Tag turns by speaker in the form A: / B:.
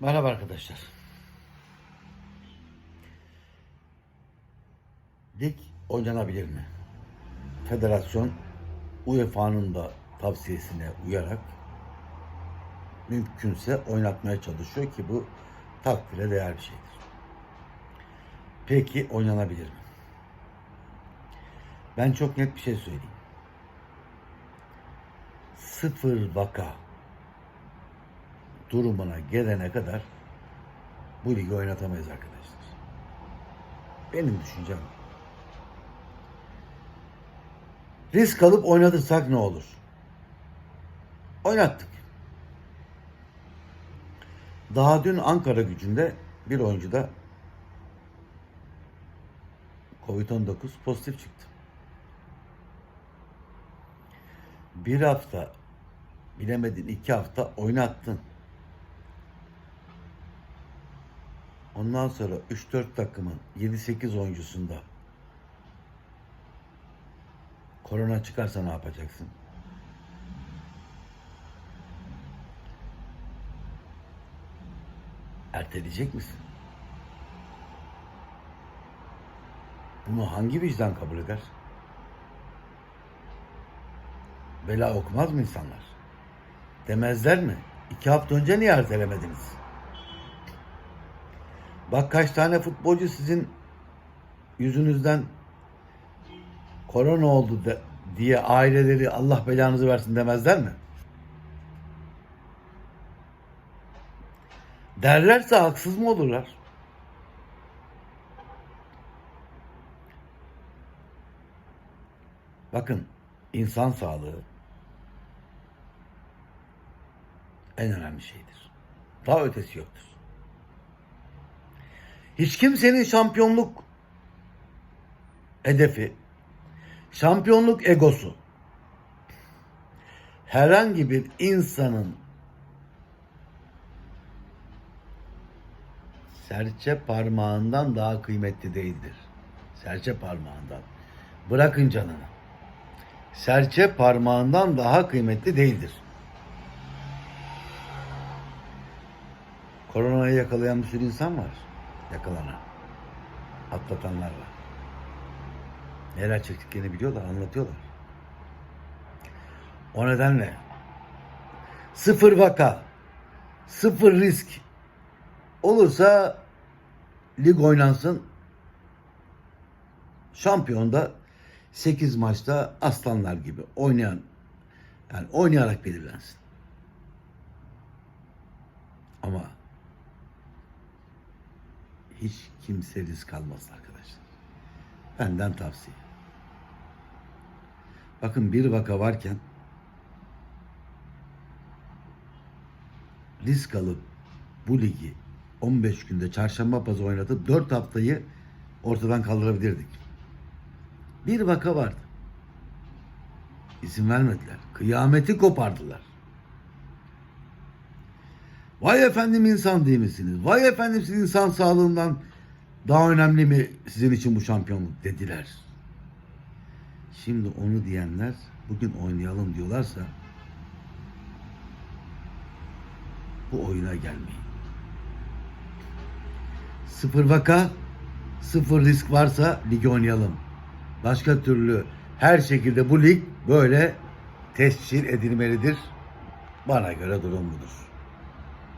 A: Merhaba arkadaşlar. Lig oynanabilir mi? Federasyon UEFA'nın da tavsiyesine uyarak mümkünse oynatmaya çalışıyor ki bu takdire değer bir şeydir. Peki oynanabilir mi? Ben çok net bir şey söyleyeyim. Sıfır vaka durumuna gelene kadar bu ligi oynatamayız arkadaşlar. Benim düşüncem. Risk alıp oynatırsak ne olur? Oynattık. Daha dün Ankara gücünde bir oyuncuda Covid-19 pozitif çıktı. Bir hafta bilemedin iki hafta oynattın. Ondan sonra 3-4 takımın 7-8 oyuncusunda korona çıkarsa ne yapacaksın? Erteleyecek misin? Bunu hangi vicdan kabul eder? Bela okumaz mı insanlar? Demezler mi? İki hafta önce niye ertelemediniz? Bak kaç tane futbolcu sizin yüzünüzden korona oldu de- diye aileleri Allah belanızı versin demezler mi? Derlerse haksız mı olurlar? Bakın insan sağlığı en önemli şeydir. Daha ötesi yoktur. Hiç kimsenin şampiyonluk hedefi, şampiyonluk egosu herhangi bir insanın serçe parmağından daha kıymetli değildir. Serçe parmağından. Bırakın canını. Serçe parmağından daha kıymetli değildir. Koronayı yakalayan bir sürü insan var. Yakalanan. Atlatanlar var. Neler çektiklerini biliyorlar, anlatıyorlar. O nedenle sıfır vaka, sıfır risk olursa lig oynansın. Şampiyonda 8 maçta aslanlar gibi oynayan yani oynayarak belirlensin. Ama hiç kimse risk almasın arkadaşlar. Benden tavsiye. Bakın bir vaka varken risk alıp bu ligi 15 günde çarşamba pazı oynatıp 4 haftayı ortadan kaldırabilirdik. Bir vaka vardı. İzin vermediler. Kıyameti kopardılar. Vay efendim insan değil misiniz? Vay efendim siz insan sağlığından daha önemli mi sizin için bu şampiyonluk dediler. Şimdi onu diyenler bugün oynayalım diyorlarsa bu oyuna gelmeyin. Sıfır vaka, sıfır risk varsa ligi oynayalım. Başka türlü her şekilde bu lig böyle tescil edilmelidir. Bana göre durum budur.